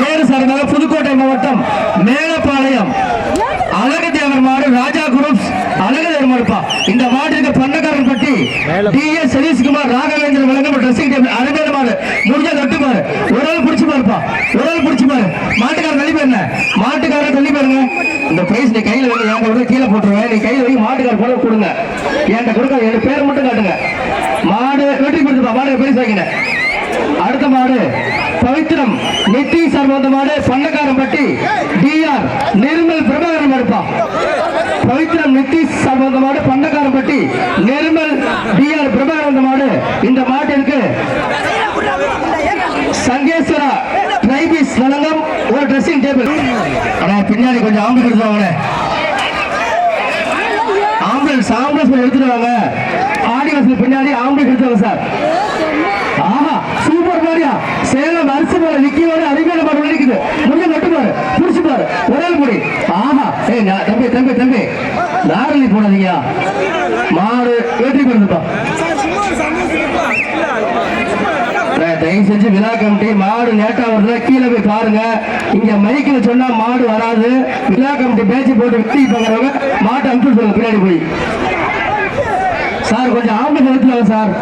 நேரு சார்பாக புதுக்கோட்டை மாவட்டம் மேலப்பாளையம். அழகு தேவர் மாடு ராஜா குரூப்ஸ் அழகு தேவர் மாடுப்பா இந்த மாட்டிற்கு பண்ணக்காரன் பட்டி டி எஸ் சதீஷ்குமார் ராகவேந்திரன் வழங்கப்பட்ட ட்ரெஸ்ஸிங் டேபிள். அருமையான மாடு. முடிஞ்ச தட்டு பாரு. ஒரு ஆள் பிடிச்சு பாருப்பா ஒரு ஆள் பாரு. மாட்டுக்காரன் தள்ளி பாருங்க மாட்டுக்காரன் தள்ளி பாருங்க இந்த பிரைஸ் நீ கையில் வைங்க. என் கூட கீழே போட்டுருவேன். நீ கையில் வைங்க. மாட்டுக்கார போல கொடுங்க. என்கிட்ட கொடுக்க என் பேர் மட்டும் காட்டுங்க. மாடு வெற்றி கொடுத்துப்பா மாடு பிரைஸ் வைக்கிங்க அடுத்த மாடு. பவித்ரம் நிதிஷ் சர்வந்த மாடு பட்டி டிஆர் நிர்மல் பிரபாகரன் மாடுப்பா பவித்ரம் நெத்தி சர்வந்த மாடு பண்ணக்காரம்பட்டி நிர்மல் டிஆர் பிரபாகரன் மாடு. இந்த மாட்டிற்கு சங்கேஸ்வரா ட்ரைபிஸ் வழங்கம் ஒரு ட்ரெஸ்ஸிங் டேபிள் அண்ணா பின்னாடி கொஞ்சம் ஆம்பு கொடுத்தாங்க ஆம்புலன்ஸ் ஆம்புலன்ஸ் எடுத்துட்டு வாங்க. ஆடியன்ஸ் பின்னாடி ஆம்புலன்ஸ் எடுத்துவாங்க சார் ஆஹா சூப்பர் மாரியா சேலம் அரிசி போல நிக்கியோட அருமையான மாடு நிக்குது முடிஞ்ச நட்டு பாரு புடிச்சு பாரு ஒரே முடி ஆஹா ஏய் நான் தம்பி தம்பி தம்பி நாரலி போடாதீங்க. மாடு வெற்றி பெறுதுப்பா தயவு செஞ்சு விழா கமிட்டி மாடு லேட்டா வருது கீழே போய் பாருங்க. இங்க மைக்கில் சொன்னா மாடு வராது. விழா கமிட்டி பேச்சு போட்டு வித்தி பாக்குறவங்க மாட்டை அனுப்பிச்சு சொல்லுங்க பின்னாடி போய். சார் கொஞ்சம் ஆம்பளை எடுத்துவாங்க சார்.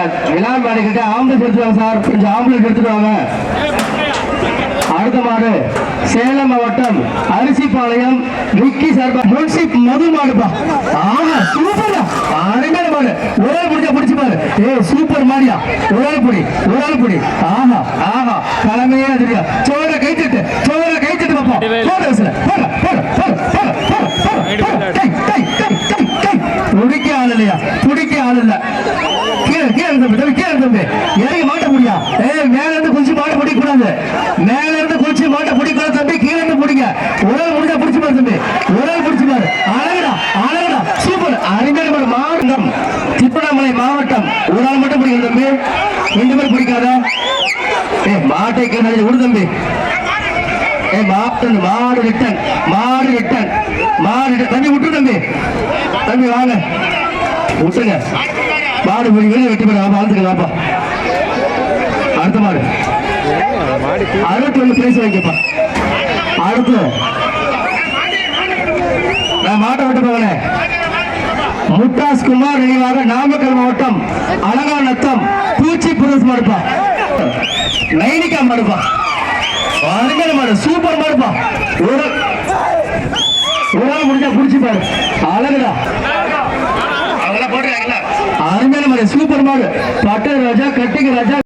சார், விழா மேடை கிட்ட ஆம்புலன்ஸ் எடுத்துவாங்க சார். கொஞ்சம் ஆம்புலன்ஸ் எடுத்துட்டு வாங்க அடுத்த மாடு சேலம் மாவட்டம் அரிசிபாளையம் விக்கி சார்பா முன்சி மது மாடுப்பா. ஆமா சூப்பர்டா அருமையான மாடு. ஆள் பிடிச்சா பிடிச்சு பாரு. ஏய் சூப்பர் மாடியா. ஆள் பிடி ஆள் பிடி. ஆஹா ஆஹா. கிளமையே தெரியா சோழ கை தட்டு சோழ கை தட்டு பாப்பா போட வயசுல போட போட போட போட போட போட. போட பிடிக்க ஆள் இல்லையா? பிடிக்க ஆள் இல்ல. கீழே கீழே தம்பி தம்பி கீழே தம்பி. இறங்கி மாட்ட முடியா ஏய் மேல இருந்து குச்சி மாட்ட பிடிக்க கூடாது மேல இருந்து குச்சி மாட்ட பிடிக்கூடாது தம்பி. கீழே இருந்து பிடிக்க உடல் முடிஞ்சா பிடிச்சு பாரு தம்பி. உடல் பிடிச்சு பாரு. அழகுடா அழகுடா. சூப்பர். அருமையான ஒரு மாவட்டம். திருவண்ணாமலை மாவட்டம். ஒரு ஆள் மட்டும் பிடிக்கும் தம்பி. ரெண்டு பேர் பிடிக்காதா? ஏய் மாட்டை கேட்டாலே விடு தம்பி. ஏய் மாட்டு மாடு ரிட்டன் மாடு ரிட்டன் மாடு return. தம்பி விட்டு தம்பி. தம்பி வாங்க. விட்டுங்க பாடு முடிவு வெற்றி வெட்டி போய் அடுத்த மாடு அறுபத்தி ஒண்ணு பிரைஸ் வைக்கப்பா அடுத்து. நான் மாட்டை விட்டு போகிறேன் முட்டாஸ் குமார் நினைவாக நாமக்கல் மாவட்டம் அலங்காநத்தம் பூச்சி புரஸ் மாடுப்பா. நைனிகா மாடுப்பா. அருமையான மாடு சூப்பர் மாடுப்பா. ஒரு ஒரு ஆள் முடிஞ்சா புடிச்சு பாரு. அழகுடா அதெல்லாம் போட்டுருக்காங்களா அருமையான மாடு சூப்பர் மாடு. பட்டு ராஜா கட்டிக்கு ராஜா